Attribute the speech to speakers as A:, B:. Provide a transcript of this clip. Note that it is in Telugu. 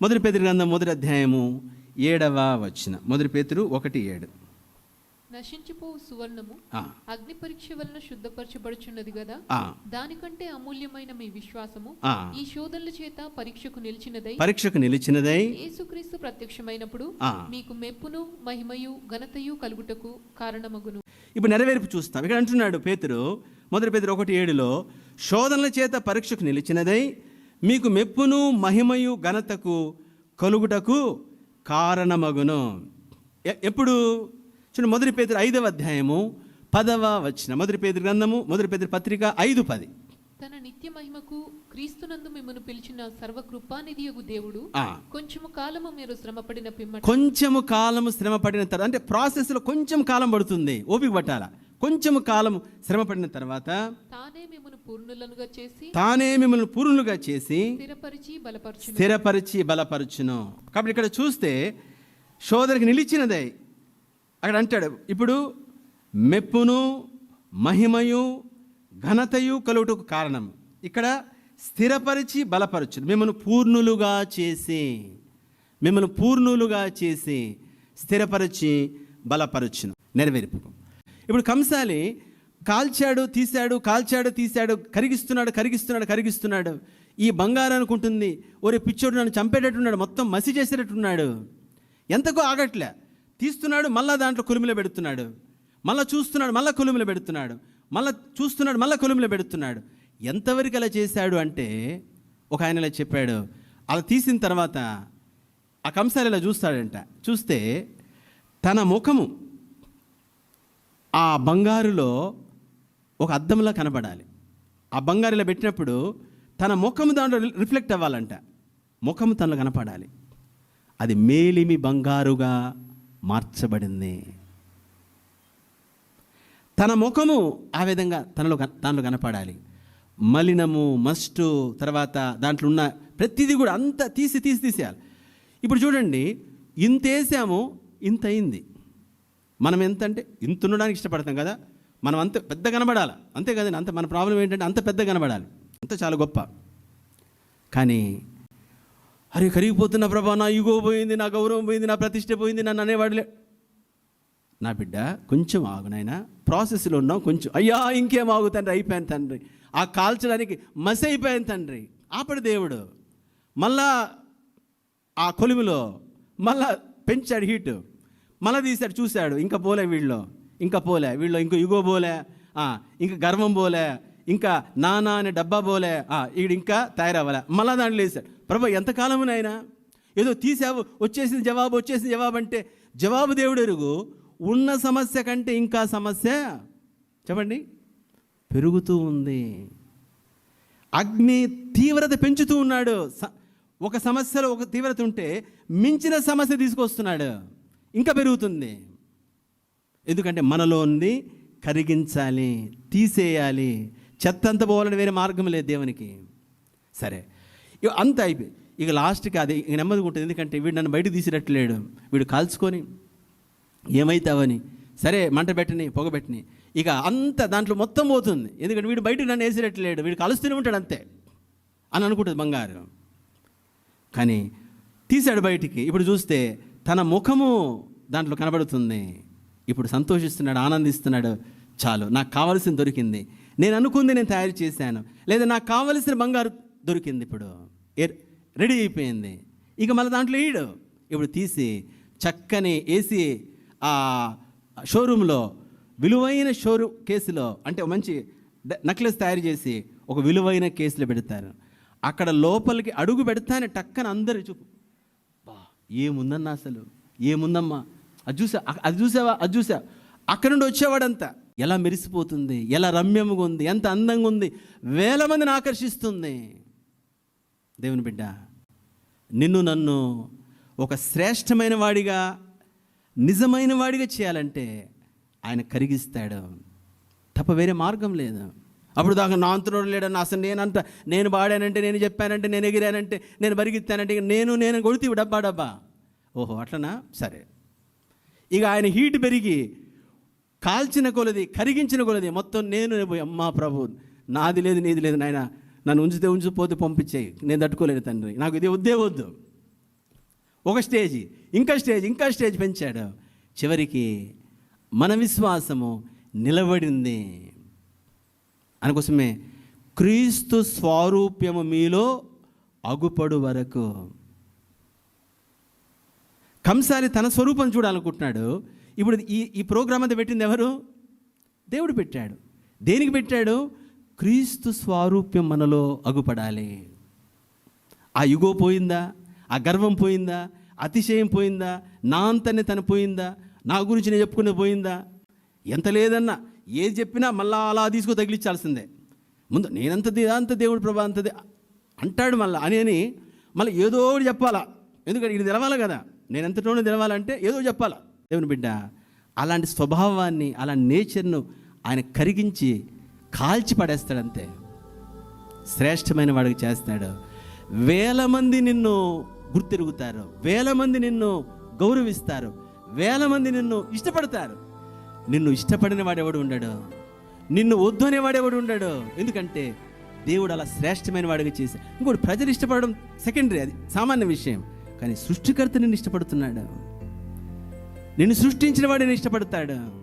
A: మొదటి పేతురు గ్రంథం మొదటి అధ్యాయము ఏడవ వచ్చిన మొదటి పేతురు ఒకటి ఏడు.
B: నశించిపోవు సువర్ణము అగ్ని పరీక్ష వలన శుద్ధపరచబడుచున్నది కదా దానికంటే అమూల్యమైన మీ విశ్వాసము. ఈ శోధనల చేత పరీక్షకు నిలిచినదై
A: పరీక్షకు నిలిచినదై
B: యేసుక్రీస్తు ప్రత్యక్షమైనప్పుడు. మీకు మెప్పును మహిమయు ఘనతయు కలుగుటకు కారణమగును.
A: ఇప్పుడు నెరవేర్పు చూస్తాం. ఇక్కడ అంటున్నాడు పేతురు మొదటి పేతురు ఒకటి ఏడులో శోధనల చేత పరీక్షకు నిలిచినదై మీకు మెప్పును మహిమయు ఘనతకు కలుగుటకు కారణమగును. ఎప్పుడు? చూడండి మొదటి పేతురు ఐదవ అధ్యాయము పదవ వచ్చిన మొదటి పేతురు గ్రంథము మొదటి పేతురు పత్రిక ఐదు పది.
B: తన నిత్య మహిమకు క్రీస్తునందు మిమ్మల్ని పిలిచిన సర్వకృపానిధియగు దేవుడు. కొంచెము కాలము మీరు శ్రమపడిన పిమ్మట
A: కొంచెము కాలము శ్రమ పడిన తర్వాత అంటే ప్రాసెస్లో కొంచెం కాలం పడుతుంది ఓపిక పట్టాల? కొంచెము కాలం శ్రమ పడిన తర్వాత
B: తానే మిమ్మల్ని పూర్ణులనుగా చేసి
A: తానే మిమ్మల్ని పూర్ణులుగా చేసి
B: స్థిరపరిచి బలపరచును.
A: స్థిరపరిచి బలపరచును. కాబట్టి ఇక్కడ చూస్తే శోధనకి నిలిచినదే. అక్కడ అంటాడు ఇప్పుడు మెప్పును మహిమయు ఘనతయు కలుగుటకు కారణం. ఇక్కడ స్థిరపరిచి బలపరచును. మిమ్మల్ని పూర్ణులుగా చేసి మిమ్మల్ని పూర్ణులుగా చేసి స్థిరపరిచి బలపరచును. నెరవేర్పు ఇప్పుడు కంసాలి కాల్చాడు తీశాడు కాల్చాడు తీశాడు కరిగిస్తున్నాడు కరిగిస్తున్నాడు కరిగిస్తున్నాడు. ఈ బంగారం అనుకుంటుంది ఒరే పిచ్చోడు నన్ను చంపేటట్టున్నాడు మొత్తం మసి చేసేటట్టున్నాడు. ఎంతకో ఆగట్లే. తీస్తున్నాడు మళ్ళా దాంట్లో కొలిమిలో పెడుతున్నాడు. మళ్ళా చూస్తున్నాడు మళ్ళా కొలిమిలో పెడుతున్నాడు. మళ్ళీ చూస్తున్నాడు మళ్ళా కొలిమిలో పెడుతున్నాడు. ఎంతవరకు అలా చేశాడు అంటే ఒక ఆయన ఇలా చెప్పాడు అలా తీసిన తర్వాత ఆ కంసాలు ఇలా చూస్తాడంట. చూస్తే తన ముఖము ఆ బంగారులో ఒక అద్దంలా కనబడాలి. ఆ బంగారు ఇలా పెట్టినప్పుడు తన ముఖము దాంట్లో రి- రిఫ్లెక్ట్ అవ్వాలంట. ముఖము తనలో కనపడాలి. అది మేలిమి బంగారుగా మార్చబడింది. తన ముఖము ఆ విధంగా తనలో కన- తనలో కనపడాలి. మలినము మస్టు తర్వాత దాంట్లో ఉన్న ప్రతిదీ కూడా అంత తీసి తీసి తీసేయాలి. ఇప్పుడు చూడండి ఇంత వేసాము ఇంత అయింది. మనం ఎంత అంటే ఇంత ఉండడానికి ఇష్టపడతాం కదా. మనం అంత పెద్ద కనబడాలి? అంతే కదండి. అంత మన ప్రాబ్లం ఏంటంటే అంత పెద్ద కనబడాలి. అంత చాలా గొప్ప. కానీ అరే కరిగిపోతున్న ప్రభా నా ఇగో పోయింది నా గౌరవం పోయింది నా ప్రతిష్ట పోయింది నన్ను అనేవాడులే నా బిడ్డ కొంచెం ఆగు నాయన. ప్రాసెస్లో ఉన్నాం కొంచెం. అయ్యా ఇంకేం ఆగు తండ్రి అయిపోయాను తండ్రి. ఆ కాల్చడానికి మసి అయిపోయాను తండ్రి. ఆపడు దేవుడు. మళ్ళా ఆ కొలిమిలో మళ్ళా పెంచాడు హీటు. మళ్ళీ తీశాడు చూశాడు. ఇంకా పోలే వీళ్ళు. ఇంకా పోలే. వీళ్ళు ఇంకో ఇగో పోలే. ఆ, ఇంకా గర్వం పోలే. ఇంకా నానా అనే డబ్బా పోలే. ఆ, ఇంకా తయారవ్వలే. మళ్ళా దాంట్లో వేశాడు ప్రభా ఎంతకాలము నాయనా? ఏదో తీసావు వచ్చేసింది జవాబు వచ్చేసింది జవాబు అంటే జవాబు దేవుడు ఎరుగు. ఉన్న సమస్య కంటే ఇంకా సమస్య చెప్పండి. పెరుగుతూ ఉంది. అగ్ని తీవ్రత పెంచుతూ ఉన్నాడు. స- ఒక సమస్యలో ఒక తీవ్రత ఉంటే మించిన సమస్య తీసుకొస్తున్నాడు. ఇంకా పెరుగుతుంది. ఎందుకంటే మనలో ఉంది కరిగించాలి తీసేయాలి. చెత్త అంత పోవాలని వేరే మార్గం లేదు దేవునికి. సరే. అంత అయిపోయి ఇక లాస్ట్కి అది ఇక నెమ్మదిగా ఉంటుంది. ఎందుకంటే వీడు నన్ను బయట తీసినట్లేడు వీడు కాల్చుకొని ఏమవుతావని సరే మంట పెట్టని పొగ పెట్టని. ఇక అంత దాంట్లో మొత్తం పోతుంది. ఎందుకంటే వీడు బయట నన్ను వేసినట్లేడు వీడు కలుస్తూనే ఉంటాడు అంతే. అని అనుకుంటుంది బంగారు. కానీ తీశాడు బయటికి. ఇప్పుడు చూస్తే తన ముఖము దాంట్లో కనబడుతుంది. ఇప్పుడు సంతోషిస్తున్నాడు ఆనందిస్తున్నాడు. చాలు నాకు కావలసింది దొరికింది. నేను అనుకుంది నేను తయారు చేశాను. లేదా నాకు కావలసిన బంగారు దొరికింది ఇప్పుడు. రెడీ అయిపోయింది. ఇక మళ్ళీ దాంట్లో ఈడు. ఇప్పుడు తీసి చక్కని ఏసీ ఆ షోరూంలో విలువైన షోరూమ్ కేసులో అంటే మంచి నెక్లెస్ తయారు చేసి ఒక విలువైన కేసులో పెడతారు. అక్కడ లోపలికి అడుగు పెడతానే టక్కన అందరు చూపు. ఏముందన్నా అసలు? ఏముందమ్మా? అది చూసా అది చూసావా? అది చూసా. అక్కడ నుండి వచ్చేవాడంతా. ఎలా మెరిసిపోతుంది? ఎలా రమ్యముగా ఉంది? ఎంత అందంగా ఉంది? వేల మందిని ఆకర్షిస్తుంది. దేవుని బిడ్డ నిన్ను నన్ను ఒక శ్రేష్టమైన వాడిగా నిజమైన వాడిగా చేయాలంటే ఆయన కరిగిస్తాడు. తప్ప వేరే మార్గం లేదు. అప్పుడు దాకా నా అంతలో లేడన్న అసలు నేనంత నేను పాడానంటే నేను చెప్పానంటే నేను ఎగిరానంటే నేను బరిగిస్తానంటే నేను నేను కొడితే డబ్బా డబ్బా. ఓహో అట్లనా? సరే. ఇక ఆయన హీట్ పెరిగి కాల్చిన కొలది కరిగించిన కొలది మొత్తం నేను పోయి అమ్మా ప్రభు నాది లేదు నీది లేదు నాయన నన్ను ఉంచితే ఉంచిపోతే పంపించేయి. నేను తట్టుకోలేను తండ్రి. నాకు ఇది వద్దే వద్దు. ఒక స్టేజ్ ఇంకా స్టేజ్ ఇంకా స్టేజ్ పెంచాడు. చివరికి మన విశ్వాసము నిలబడింది. అందుకోసమే క్రీస్తు స్వారూప్యము మీలో అగుపడు వరకు కంసాలి తన స్వరూపం చూడాలనుకుంటున్నాడు. ఇప్పుడు ఈ ఈ ప్రోగ్రామ్ అంతా పెట్టింది ఎవరు? దేవుడు పెట్టాడు. దేనికి పెట్టాడు? క్రీస్తు స్వారూప్యం మనలో అగుపడాలి. ఆ యుగో పోయిందా? ఆ గర్వం పోయిందా? అతిశయం పోయిందా? నా అంతనే తన పోయిందా? నా గురించి నేను చెప్పుకునే పోయిందా? ఎంత లేదన్నా ఏది చెప్పినా మళ్ళా అలా తీసుకో తగిలించాల్సిందే. ముందు నేనంత అంత దేవుడు ప్రభా అంతది అంటాడు మళ్ళీ అని అని మళ్ళీ ఏదో ఒకటి చెప్పాలా? ఎందుకంటే ఇది తెలవాలి కదా. నేను ఎంతటోనే తెలవాలంటే ఏదో చెప్పాలా? దేవుని బిడ్డ అలాంటి స్వభావాన్ని అలాంటి నేచర్ను ఆయన కరిగించి కాల్చి పడేస్తాడంతే శ్రేష్టమైన వాడికి చేస్తాడు. వేల మంది నిన్ను గుర్తిరుగుతారు. వేల మంది నిన్ను గౌరవిస్తారు. వేల మంది నిన్ను ఇష్టపడతారు. నిన్ను ఇష్టపడిన వాడెవడు ఉండడు? నిన్ను వద్దు అనేవాడెవడు ఉండడు? ఎందుకంటే దేవుడు అలా శ్రేష్టమైన వాడిగా చేశాడు. ఇంకోటి ప్రజలు ఇష్టపడడం సెకండరీ అది సామాన్య విషయం. కానీ సృష్టికర్త నిన్ను ఇష్టపడుతున్నాడు. నిన్ను సృష్టించిన వాడిని ఇష్టపడతాడు.